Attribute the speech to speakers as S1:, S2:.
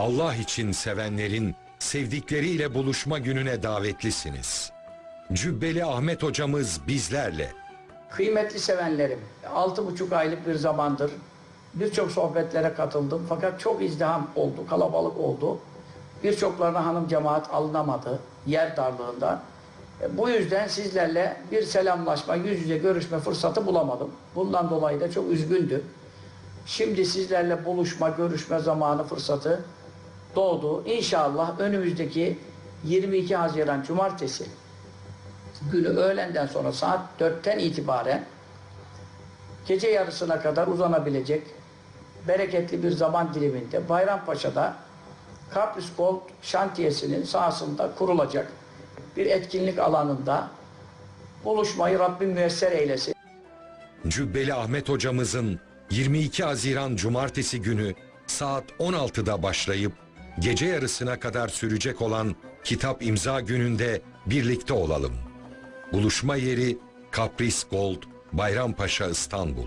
S1: Allah için sevenlerin sevdikleriyle buluşma gününe davetlisiniz. Cübbeli Ahmet hocamız bizlerle.
S2: Kıymetli sevenlerim, altı buçuk aylık bir zamandır birçok sohbetlere katıldım. Fakat çok izdiham oldu, kalabalık oldu. Birçoklarına hanım cemaat alınamadı yer darlığından. E, Bu yüzden sizlerle bir selamlaşma, yüz yüze görüşme fırsatı bulamadım. Bundan dolayı da çok üzgündüm. Şimdi sizlerle buluşma, görüşme zamanı fırsatı doğdu. İnşallah önümüzdeki 22 Haziran Cumartesi günü öğlenden sonra saat 4'ten itibaren gece yarısına kadar uzanabilecek bereketli bir zaman diliminde Bayrampaşa'da Kapris Gold şantiyesinin sahasında kurulacak bir etkinlik alanında buluşmayı Rabbim müyesser eylesin.
S1: Cübbeli Ahmet hocamızın 22 Haziran Cumartesi günü saat 16'da başlayıp gece yarısına kadar sürecek olan kitap imza gününde birlikte olalım. Buluşma yeri Kapris Gold, Bayrampaşa İstanbul.